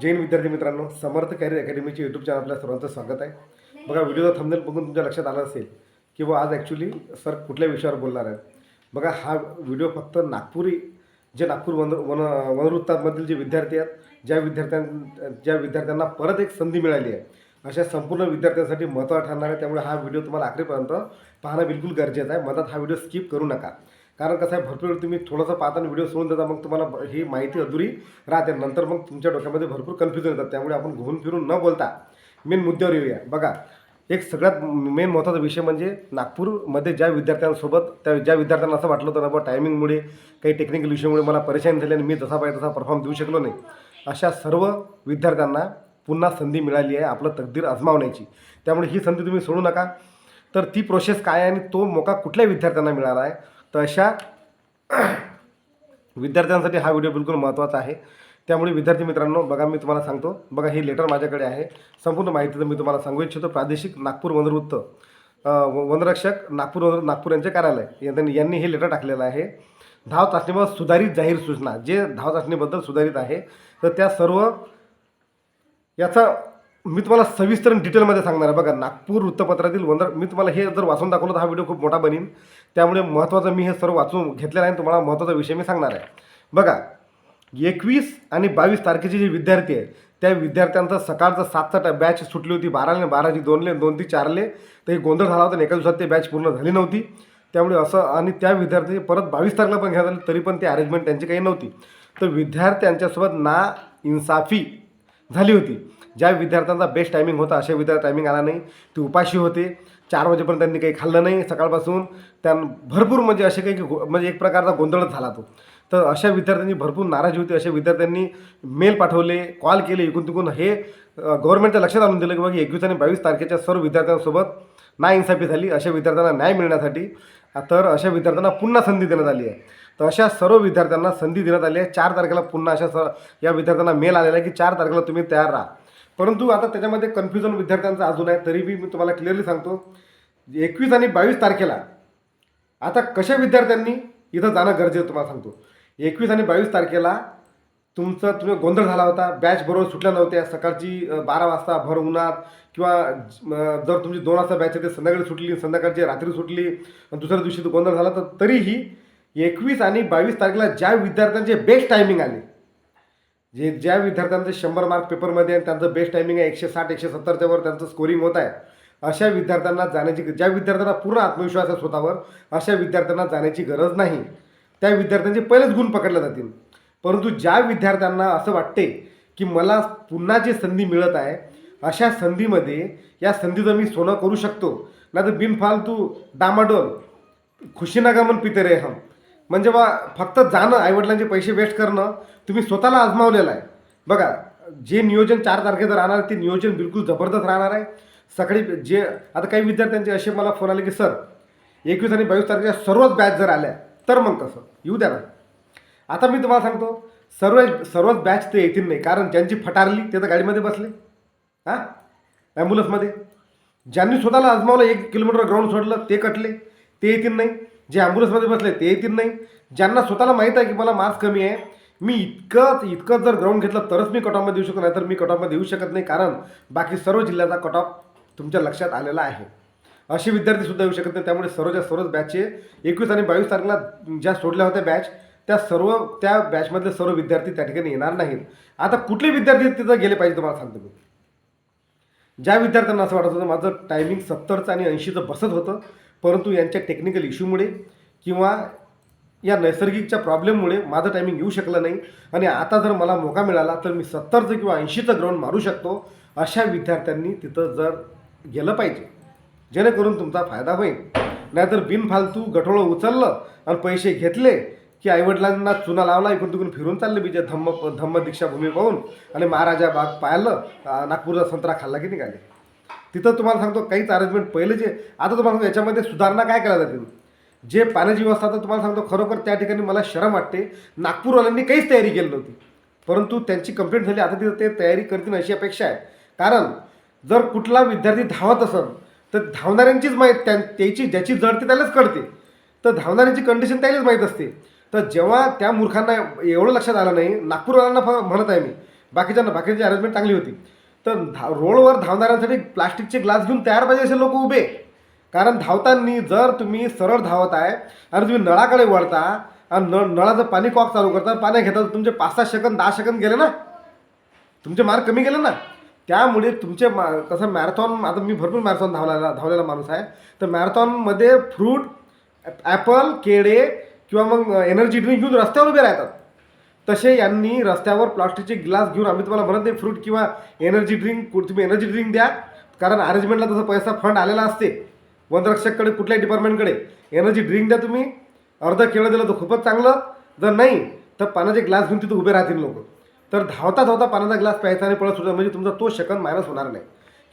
जैन विद्यार्थी मित्रांनो समर्थ कॅरियर अकॅडमीचे यूट्यूब चॅनल आपल्या सर्वांचं स्वागत आहे. बघा व्हिडिओचा थंबनेल बघून तुमच्या लक्षात आलं असेल की आज ॲक्च्युली सर कुठल्या विषयावर बोलणार आहेत? बघा हा व्हिडिओ फक्त नागपुरी जे नागपूर वन वन वनवृत्तामधील जे विद्यार्थी आहेत ज्या विद्यार्थ्यां ज्या विद्यार्थ्यांना परत एक संधी मिळाली आहे. अशा संपूर्ण विद्यार्थ्यांसाठी महत्त्वाचा ठरणार आहे. त्यामुळे हा व्हिडिओ तुम्हाला आखरीपर्यंत पाहणं बिलकुल गरजेचं आहे. मधात हा व्हिडिओ स्किप करू नका. कारण कसं आहे भरपूर वेळ तुम्ही थोडंसं पाहताना व्हिडिओ सोडून देता मग तुम्हाला ही माहिती अधुरी राहते. नंतर मग तुमच्या डोक्यामध्ये भरपूर कन्फ्युजन येतात. त्यामुळे आपण घुमून फिरून न बोलता मेन मुद्द्यावर येऊया. बघा एक सगळ्यात मेन महत्त्वाचा विषय म्हणजे नागपूरमध्ये ज्या विद्यार्थ्यांसोबत त्या ज्या विद्यार्थ्यांना असं वाटलं होतं ना बा टायमिंगमुळे काही टेक्निकल इश्यूमुळे मला परेशानी झाली आणि मी जसा पाहिजे तसा परफॉर्म देऊ शकलो नाही. अशा सर्व विद्यार्थ्यांना पुन्हा संधी मिळाली आहे आपलं तकदीर आजमावण्याची. त्यामुळे ही संधी तुम्ही सोडू नका. तर ती प्रोसेस काय आहे आणि तो मोका कुठल्या विद्यार्थ्यांना मिळाला आहे? तर अशा विद्यार्थ्यांसाठी हा व्हिडिओ बिलकुल महत्त्वाचा आहे. त्यामुळे विद्यार्थी मित्रांनो बघा मी तुम्हाला सांगतो. बघा ही लेटर माझ्याकडे आहे. संपूर्ण माहिती तर मी तुम्हाला सांगू इच्छितो. प्रादेशिक नागपूर वनवृत्त व- वनरक्षक नागपूर वन नागपूर यांचे कार्यालय. यांनी यांनी हे लेटर टाकलेलं आहे. धाव चाचणीबाबत सुधारित जाहीर सूचना. जे धाव चाचणीबद्दल सुधारित आहे तर त्या सर्व याचा मी तुम्हाला सविस्तर डिटेलमध्ये सांगणार आहे. बघा नागपूर वृत्तपत्रातील वंदर मी तुम्हाला हे जर वाचून दाखवलं तर हा व्हिडिओ खूप मोठा बनीन त्यामुळे महत्त्वाचं मी हे सर्व वाचून घेतलेलं आहे आणि तुम्हाला महत्त्वाचा विषय मी सांगणार आहे. बघा एकवीस आणि बावीस तारखेचे जे विद्यार्थी आहेत त्या विद्यार्थ्यांचं सकाळचं सातचा बॅच सुटली होती बाराले बाराची दोनले दोन ती चारले. तर एक गोंधळ झाला होता आणि एका दिवसात ते बॅच पूर्ण झाली नव्हती. त्यामुळे असं आणि त्या विद्यार्थी परत बावीस तारखेला पण घेण्यात आले तरी पण ते अरेंजमेंट त्यांची काही नव्हती. तर विद्यार्थ्यांच्यासोबत ना इन्साफी झाली होती. ज्या विद्यार्थ्यांचा बेस्ट टायमिंग होता अशा विद्यार्थी टायमिंग आला नाही. ते उपाशी होते. चार वाजेपर्यंत त्यांनी काही खाल्लं नाही सकाळपासून. त्यां भरपूर म्हणजे असे काही गो- म्हणजे एक प्रकारचा गोंधळच झाला तो. तर अशा विद्यार्थ्यांनी भरपूर नाराजी होती. अशा विद्यार्थ्यांनी मेल पाठवले कॉल केले इकून तिकून हे गव्हर्नमेंटच्या लक्षात आणून दिलं की बाबा एकवीस आणि बावीस तारखेच्या सर्व विद्यार्थ्यांसोबत नाइन्साफी झाली. अशा विद्यार्थ्यांना न्याय मिळण्यासाठी तर अशा विद्यार्थ्यांना पुन्हा संधी देण्यात आली आहे. तर अशा सर्व विद्यार्थ्यांना संधी देण्यात आली आहे. चार तारखेला पुन्हा अशा स या विद्यार्थ्यांना मेल आलेला आहे की चार तारखेला तुम्ही तयार राहा. परंतु आता त्याच्यामध्ये कन्फ्युजन विद्यार्थ्यांचं अजून आहे तरी बी मी तुम्हाला क्लिअरली सांगतो एकवीस आणि बावीस तारखेला आता कशा विद्यार्थ्यांनी इथं जाणं गरजेचं तुम्हाला सांगतो. एकवीस आणि बावीस तारखेला तुमचा तुम्ही गोंधळ झाला होता बॅच बरोबर सुटल्या नव्हत्या सकाळची बारा वाजता भर उन्हात किंवा जर तुमची दोन वाजता बॅच आहे ते संध्याकाळी सुटली संध्याकाळची रात्री सुटली आणि दुसऱ्या दिवशी तो गोंधळ झाला तर तरीही एकवीस आणि बावीस तारखेला ज्या विद्यार्थ्यांचे बेस्ट टायमिंग आले जे ज्या विद्यार्थ्यांचं शंभर मार्क पेपरमध्ये आणि त्यांचं बेस्ट टायमिंग आहे एकशे साठ एकशे सत्तरच्या वर त्यांचं स्कोरिंग होत आहे अशा विद्यार्थ्यांना जाण्याची ज्या विद्यार्थ्यांना पूर्ण आत्मविश्वास आहे स्वतःवर अशा विद्यार्थ्यांना जाण्याची गरज नाही. त्या विद्यार्थ्यांचे पहिलेच गुण पकडले जातील. परंतु ज्या विद्यार्थ्यांना असं वाटते की मला पुन्हा जी संधी मिळत आहे अशा संधीमध्ये या संधीचं मी सोनं करू शकतो. नाही तर बिनफालतू डामाडोल खुशीनागमन पिते हम. म्हणजे बा फक्त जाणं आईवडिलांचे पैसे वेस्ट करणं तुम्ही स्वतःला आजमावलेलं आहे. बघा जे नियोजन चार तारखेचं राहणार ते नियोजन बिलकुल जबरदस्त राहणार आहे. सकाळी जे आता काही विद्यार्थ्यांचे असे मला फोन आले की सर एकवीस आणि बावीस तारखेच्या सर्वच बॅच जर आल्या तर मग कसं? येऊ द्या ना. आता मी तुम्हाला सांगतो सर्व सर्वच बॅच ते येतील नाही कारण ज्यांची फटारली ते तर गाडीमध्ये बसले. हां? ॲम्ब्युलन्समध्ये ज्यांनी स्वतःला आजमावलं एक किलोमीटर ग्राउंड सोडलं ते कटले ते येतील नाही. जे ॲम्ब्युलन्समध्ये बसले ते येतील नाही. ज्यांना स्वतःला माहीत आहे की मला मार्क्स कमी आहे मी इतकंच इतकंच जर ग्राउंड घेतलं तरच मी कटऑफमध्ये देऊ शकतो नाही. तर मी कटऑफमध्ये देऊ शकत नाही कारण बाकी सर्व जिल्ह्याचा कटऑफ तुमच्या लक्षात आलेला आहे. असे विद्यार्थीसुद्धा येऊ शकत नाही. त्यामुळे सर्वच्या सर्वच बॅचचे एकवीस आणि बावीस तारखेला ज्या सोडल्या होत्या बॅच त्या सर्व त्या बॅचमधले सर्व विद्यार्थी त्या ठिकाणी येणार नाहीत. आता कुठले विद्यार्थी तिथं गेले पाहिजे तुम्हाला सांगतो मी. ज्या विद्यार्थ्यांना असं वाटत होतं माझं टायमिंग सत्तरचं आणि ऐंशीचं बसत होतं परंतु यांच्या टेक्निकल इश्यूमुळे किंवा या नैसर्गिकच्या प्रॉब्लेममुळे माझं टायमिंग येऊ शकलं नाही. आणि आता जर मला मोका मिळाला तर मी सत्तरचं किंवा ऐंशीचं ग्राउंड मारू शकतो अशा विद्यार्थ्यांनी तिथं जर गेलं पाहिजे. जेणेकरून तुमचा फायदा होईल. नाहीतर बिनफालतू गठोळं उचललं आणि पैसे घेतले की आईवडिलांना चुना लावला इकडून तिकडून फिरून चालले बिजे धम्म धम्म दीक्षाभूमी पाहून. आणि महाराजा बाग पाहिलं नागपूरचा संत्रा खाल्ला की निघाले. तिथं तुम्हाला सांगतो काहीच अरेंजमेंट पहिले जे आता तुम्हाला सांगतो याच्यामध्ये सुधारणा काय करायला जातील? जे पाण्याची व्यवस्था तर तुम्हाला सांगतो खरोखर त्या ठिकाणी मला शरम वाटते. नागपूरवाल्यांनी काहीच तयारी केली नव्हती. परंतु त्यांची कंप्लेंट झाली आता तिथं ते तयारी करतील अशी अपेक्षा आहे. कारण जर कुठला विद्यार्थी धावत असेल तर धावणाऱ्यांचीच माहीत त्या त्याची ज्याची जड त्यालाच कळते. तर धावणाऱ्यांची कंडिशन त्यालाच माहीत असते. तर जेव्हा त्या मूर्खांना एवढं लक्षात आलं नाही नागपूरवाल्यांना फ म्हणत आहे मी. बाकीच्यांना बाकीची अरेंजमेंट चांगली होती. तर धा रोडवर धावणाऱ्यांसाठी प्लास्टिकचे ग्लास घेऊन तयार पाहिजे असे लोक उभे. कारण धावताना जर तुम्ही सरळ धावत आहे आणि तुम्ही नळाकडे वळता आणि नळ नळाचं पाणी कॉक चालू करता पाणी घेता तर तुमचे पाच सहा सेकंद दहा सेकंद गेले ना? तुमचे मार्क कमी गेले ना? त्यामुळे तुमचे मा कसं मॅरेथॉन आता मी भरपूर मॅरेथॉन धावलेला धावलेला माणूस आहे. तर मॅरेथॉनमध्ये फ्रूट ॲपल केळे किंवा मग एनर्जी ड्रिंक घेऊन रस्त्यावर उभे राहतात. तसे यांनी रस्त्यावर प्लास्टिकचे ग्लास घेऊन आम्ही तुम्हाला म्हणत नाही फ्रूट किंवा एनर्जी ड्रिंक तुम्ही एनर्जी ड्रिंक द्या. कारण अरेंजमेंटला तसा पैसा फंड आलेला असते. वनरक्षककडे कुठल्याही डिपार्टमेंटकडे एनर्जी ड्रिंक द्या तुम्ही. अर्ध केळं दिलं तर खूपच चांगलं. जर नाही तर पाण्याचे ग्लास घेऊन तिथे उभे राहतील लोक. तर धावता धावता पाण्याचा ग्लास प्यायचा आणि पळत सुद्धा म्हणजे तुमचा तो सेकंद मायनस होणार नाही.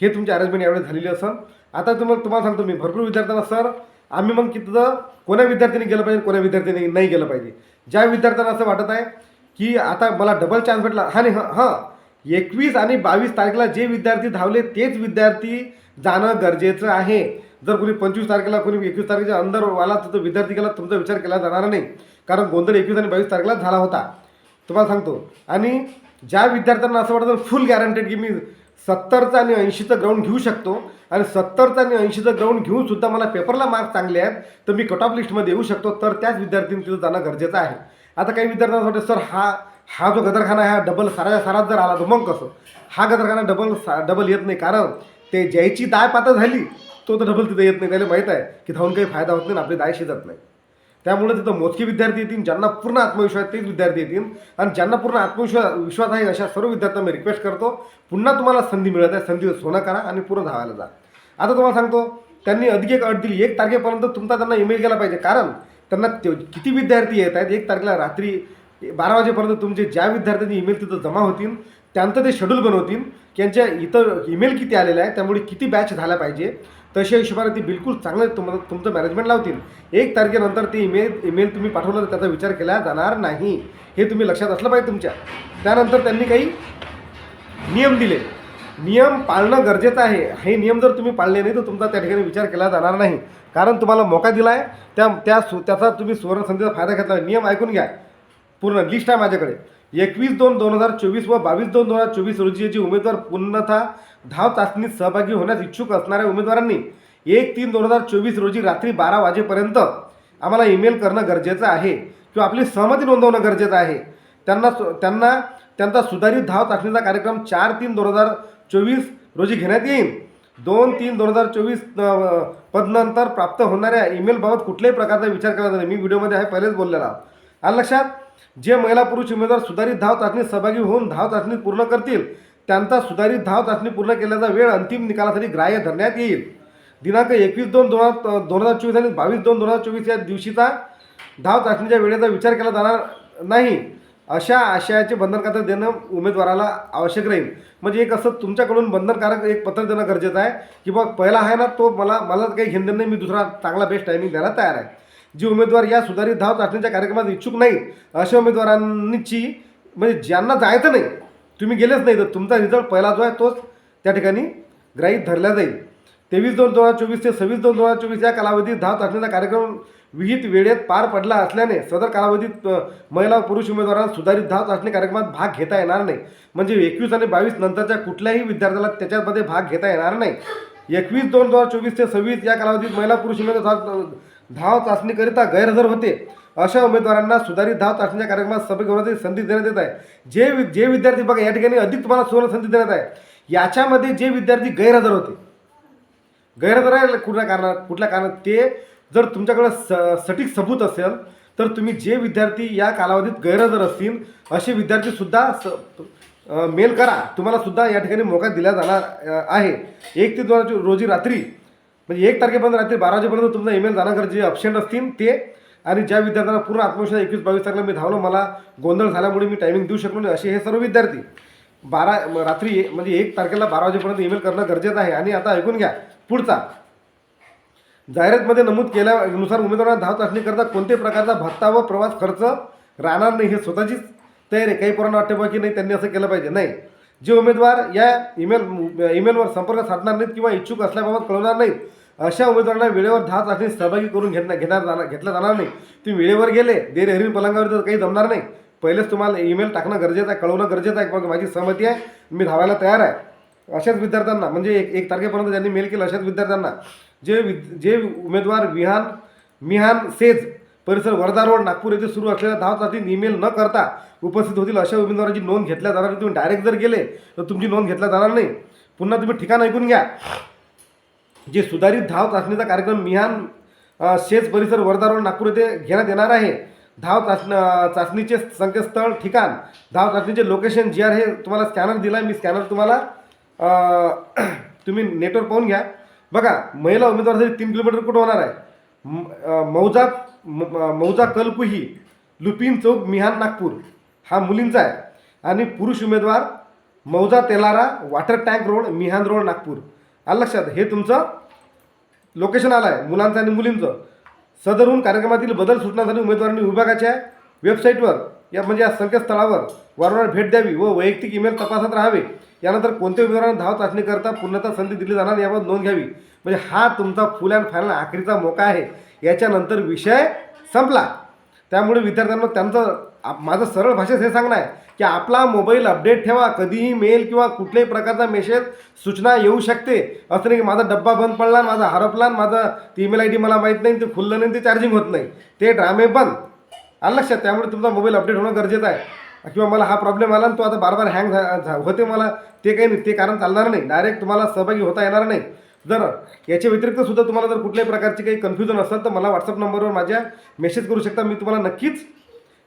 हे तुमची अरेंजमेंट यावेळी झालेली असेल आता तुम्हाला तुम्हाला सांगतो मी भरपूर विद्यार्थ्यांना सर आम्ही मग तिथं कोण्या विद्यार्थ्यांनी गेलं पाहिजे कोण्या विद्यार्थ्यांनी नाही गेलं पाहिजे? ज्या विद्यार्थ्यांना असं वाटत आहे की आता मला डबल चान्स भेटला. हा नाही हां हां. एकवीस आणि बावीस तारखेला जे विद्यार्थी धावले तेच विद्यार्थी जाणं गरजेचं आहे. जर कोणी पंचवीस तारखेला कोणी एकवीस तारखेच्या अंदर आला तर विद्यार्थी केला तुमचा विचार केला जाणार नाही. कारण गोंधळ एकवीस आणि बावीस तारखेला झाला होता. तुम्हाला सांगतो. आणि ज्या विद्यार्थ्यांना असं वाटतं फुल गॅरंटेड की मी सत्तरचं आणि ऐंशीचं ग्राउंड घेऊ शकतो. आणि सत्तरचं आणि ऐंशीचं ग्राउंड घेऊन सुद्धा मला पेपरला मार्क्स चांगले आहेत तर मी कट ऑफ लिस्टमध्ये येऊ शकतो. तर त्याच विद्यार्थ्यांनी तिथं जाणं गरजेचं आहे. आता काही विद्यार्थ्यांना वाटतं सर हा हा जो गदरखाना आहे हा डबल सारा सारात जर आला तर मग कसं? हा गदरखाना डबल सा डबल येत नाही. कारण ते ज्याची दाय पातळ झाली तो तर डबल तिथं येत नाही. त्याला माहीत आहे की धावून काही फायदा होत नाही आणि आपली दाय शिजत नाही. त्यामुळे तिथं मोजके विद्यार्थी येतील ज्यांना पूर्ण आत्मविश्वास तेच विद्यार्थी येतील. आणि ज्यांना पूर्ण आत्मविश्वास विश्वास आहे अशा सर्व विद्यार्थ्यांना मी रिक्वेस्ट करतो पुन्हा तुम्हाला संधी मिळत आहे. संधी सोनं करा आणि पूर्ण धावायला जा. आता तुम्हाला सांगतो त्यांनी अधिक एक अट दिली. एक तारखेपर्यंत तुमचा त्यांना ईमेल केला पाहिजे. कारण त्यांना ते किती विद्यार्थी येत आहेत? एक तारखेला रात्री बारा वाजेपर्यंत तुमचे ज्या विद्यार्थ्यांचे ईमेल तिथं जमा होतील त्यांचं ते शेड्यूल बनवतील की यांच्या इथं ईमेल किती आलेला आहे त्यामुळे किती बॅच झाल्या पाहिजे तशा हिशोबाने ती बिलकुल चांगलं तुम्हाला तुमचं मॅनेजमेंट लावतील. एक तारखेनंतर ते ईमेल ईमेल तुम्ही पाठवलं तर त्याचा विचार केला जाणार नाही. हे तुम्ही लक्षात असलं पाहिजे तुमच्या. त्यानंतर त्यांनी काही नियम दिले. नियम पाळणं गरजेचं आहे. हे नियम जर तुम्ही पाळले नाही तर तुमचा त्या ठिकाणी विचार केला जाणार नाही. कारण तुम्हाला मोका दिला आहे त्या त्या सु त्याचा तुम्ही सुवर्णसंधीचा फायदा घेतला नियम ऐकून घ्या. पूर्ण लिस्ट आहे माझ्याकडे. एकवीस दोन दोन हजार चोवीस व बावीस दोन दोन हजार चोवीस रोजी याची उमेदवार पूर्णतः धाव चाचणीत सहभागी होण्यास इच्छुक असणाऱ्या उमेदवारांनी एक तीन दोन हजार चोवीस रोजी रात्री बारा वाजेपर्यंत आम्हाला ईमेल करणं गरजेचं आहे किंवा आपली सहमती नोंदवणं गरजेचं आहे. त्यांना त्यांना त्यांचा सुधारित धाव चाचणीचा कार्यक्रम चार तीन दोन हजार चोवीस रोजी घेण्यात येईल. दोन तीन दोन हजार चोवीस पदनंतर प्राप्त होणाऱ्या ईमेलबाबत कुठल्याही प्रकारचा विचार केला नाही. मी व्हिडिओमध्ये आहे पहिलेच बोललेला. आलं लक्षात? जे महिला पुरुष उमेदवार सुधारित धाव चाचणीत सहभागी होऊन धाव चाचणी पूर्ण करतील त्यांचा सुधारित धाव चाचणी पूर्ण केल्याचा वेळ अंतिम निकालासाठी ग्राह्य धरण्यात येईल. दिनांक एकवीस दोन दोन हजार दोन हजार चोवीस आणि बावीस दोन दोन हजार चोवीस या दिवशीचा धाव चाचणीच्या वेळेचा विचार केला जाणार नाही. अशा आशयाचे बंधनकारक देणं उमेदवाराला आवश्यक राहील. म्हणजे एक असं तुमच्याकडून बंधनकारक एक पत्र देणं गरजेचं आहे की बा पहिला आहे ना तो मला मला काही घेणं नाही मी दुसरा चांगला बेस्ट टायमिंग द्यायला तयार आहे. जे उमेदवार या सुधारित धाव चाचणीच्या कार्यक्रमात इच्छुक नाही अशा उमेदवारांची म्हणजे ज्यांना जायचं नाही तुम्ही गेलेच नाही तर तुमचा रिझल्ट पहिला जो आहे तोच त्या ठिकाणी ग्राहीत धरला जाईल. तेवीस दोन दोन हजार चोवीस ते सव्वीस दोन दोन हजार चोवीस या कालावधीत धाव चाचणीचा कार्यक्रम विहित वेळेत पार पडला असल्याने सदर कालावधीत महिला पुरुष उमेदवारांना सुधारित धाव चाचणी कार्यक्रमात भाग घेता येणार नाही. म्हणजे एकवीस आणि बावीस नंतरच्या कुठल्याही विद्यार्थ्याला त्याच्यामध्ये भाग घेता येणार नाही. एकवीस दोन दोन हजार चोवीस ते सव्वीस या कालावधीत महिला पुरुष उमेदवार धाव धाव चाचणीकरिता गैरहजर होते. अशा उमेदवारांना सुधारित धाव चाचणीच्या कार्यक्रमात सहभागी होण्याची संधी देण्यात येत आहे. जे वि- जे विद्यार्थी बघा या ठिकाणी अधिक तुम्हाला सुवर्ण संधी देण्यात आहे. याच्यामध्ये जे विद्यार्थी गैरहजर होते. गैरहजर आहे कुठल्या कारणात कुठल्या कारणात? ते जर तुमच्याकडे स सटीक सबूत असेल तर तुम्ही जे विद्यार्थी या कालावधीत गैरहजर असतील असे विद्यार्थीसुद्धा स मेल करा. तुम्हाला सुद्धा या ठिकाणी मोका दिला जाणार आहे. एक ते दोन रोजी रात्री म्हणजे एक तारखेपर्यंत रात्री बारा वाजेपर्यंत तुमचा ईमेल जाणार जे ऑप्शन असतील ते. आणि ज्या विद्यार्थ्यांना पूर्ण आत्मविश्वास एकवीस बावीस तारखेला मी धावलो मला गोंधळ झाल्यामुळे मी टायमिंग देऊ शकलो नाही असे हे सर्व विद्यार्थी. बारा रात्री म्हणजे एक तारखेला बारा वाजेपर्यंत ईमेल करणं गरजेचं आहे. आणि आता ऐकून घ्या पुढचा. जाहिरातमध्ये नमूद केल्यानुसार उमेदवारांना धाव चाचणीकरता कोणत्याही प्रकारचा भत्ता व प्रवास खर्च राहणार नाही हे स्वतःचीच तयारी आहे. काही पोरांना वाटते बा की नाही त्यांनी असं केलं पाहिजे. नाही. जे उमेदवार या ईमेल ईमेलवर संपर्क साधणार नाहीत किंवा इच्छुक असल्याबाबत कळवणार नाहीत अशा उमेदवारांना वेळेवर दहा चाचणीत सहभागी करून घेणार घेणार जाणार घेतला जाणार नाही. तुम्ही वेळेवर गेले देरहरी पलंगावर तर काही जमणार नाही. पहिलेच तुम्हाला ईमेल टाकणं गरजेचं आहे कळवणं गरजेचं आहे. की माझी सहमती आहे मी धावायला तयार आहे. अशाच विद्यार्थ्यांना म्हणजे एक एक तारखेपर्यंत ज्यांनी मेल केलं अशाच विद्यार्थ्यांना जे विद जे उमेदवार विहान मिहान सेज परिसर वर्धा रोड नागपूर येथे सुरू असलेल्या धाव ईमेल न करता उपस्थित होतील अशा उमेदवाराची नोंद घेतल्या जाणार नाही. तुम्ही डायरेक्ट जर गेले तर तुमची नोंद घेतल्या जाणार नाही. पुन्हा तुम्ही ठिकाण ऐकून घ्या. जे सुधारित धाव चाचणीचा कार्यक्रम मिहान शेज परिसर वर्धा रोड नागपूर येथे घेण्यात येणार आहे. धाव चाचण चाचणीचे संकेतस्थळ ठिकाण धाव चाचणीचे लोकेशन जी आर हे तुम्हाला स्कॅनर दिला आहे मी स्कॅनर तुम्हाला तुम्ही नेटवर पाहून घ्या. बघा महिला उमेदवारासाठी तीन किलोमीटर कुठं होणार आहे? मौजा म- मौजा कलकुही लुपिन चौक मिहान नागपूर हा मुलींचा आहे. आणि पुरुष उमेदवार मौजा Telara water tank road Mihan road Nagpur. आलं लक्षात? हे तुमचं लोकेशन आलं आहे मुलांचं आणि मुलींचं. सदरहून कार्यक्रमातील बदल सूचनासाठी उमेदवारांनी विभागाच्या वेबसाईटवर या म्हणजे या संकेतस्थळावर वारंवार भेट द्यावी व वैयक्तिक ईमेल तपासत राहावे. यानंतर कोणत्या उमेदवारांना धाव चाचणी करता पूर्णतः संधी दिली जाणार याबाबत नोंद घ्यावी. म्हणजे हा तुमचा फुल अँड फायनल आखरीचा मोका आहे. याच्यानंतर विषय संपला. त्यामुळे विद्यार्थ्यांना त्यांचं माझं सरळ भाषेत हे सांगणं आहे की आपला मोबाईल अपडेट ठेवा. कधीही मेल किंवा कुठल्याही प्रकारचा मेसेज सूचना येऊ शकते. असं नाही की माझा डब्बा बंद पडला माझा हरपला माझा ती ईमेल आय डी मला माहीत नाही ते खुललं नाही ते चार्जिंग होत नाही. ते ड्रामे बंद. आलं लक्षात? त्यामुळे तुमचा मोबाईल अपडेट होणं गरजेचं आहे. किंवा मला हा प्रॉब्लेम आला आणि तो आता बार बार हँग झा झा- होते मला. ते काही नाही ते कारण चालणार नाही. डायरेक्ट तुम्हाला सहभागी होता येणार नाही. जर याच्या व्यतिरिक्त सुद्धा तुम्हाला जर कुठल्याही प्रकारची काही कन्फ्युजन असेल तर मला व्हॉट्सअप नंबरवर माझ्या मेसेज करू शकता. मी तुम्हाला नक्कीच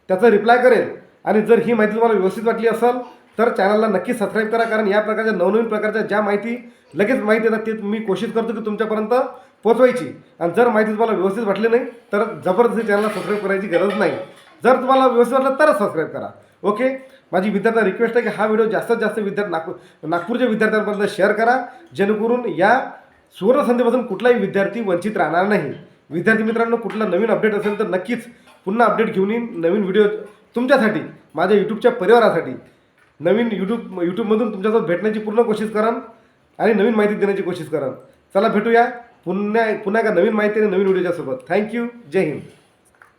त्याचा रिप्लाय करेल. आणि जर ही माहिती तुम्हाला व्यवस्थित वाटली असेल तर चॅनलला नक्की सबस्क्राईब करा. कारण या प्रकारच्या नवनवीन प्रकारच्या ज्या माहिती लगेच माहिती येतात ते मी कोशिश करतो की तुमच्यापर्यंत पोहोचवायची आणि जर माहिती तुम्हाला व्यवस्थित वाटली नाही तर जबरदस्ती चॅनलला सबस्क्राईब करायची गरज नाही. जर तुम्हाला व्यवस्थित वाटलं तरच सबस्क्राईब करा. ओके? माझी विद्यार्थ्यांना रिक्वेस्ट आहे की हा व्हिडिओ जास्तीत जास्त विद्यार्थी नागपूर नागपूरच्या विद्यार्थ्यांपर्यंत शेअर करा. जेणेकरून या सुवर्णसंधीपासून कुठलाही विद्यार्थी वंचित राहणार नाही. विद्यार्थी मित्रांनो कुठला नवीन अपडेट असेल तर नक्कीच पुन्हा अपडेट घेऊन येईन. नवीन व्हिडिओ तुमच्यासाठी माझ्या यूट्यूबच्या परिवारासाठी. नवीन यूट्यूब यूट्यूबमधून तुमच्यासोबत भेटण्याची पूर्ण कोशिश कराल आणि नवीन माहिती देण्याची कोशिश कराल चला भेटूया. पुन्हा पुन्हा एका नवीन माहिती नवीन व्हिडिओच्या सोबत. थँक्यू जय हिंद.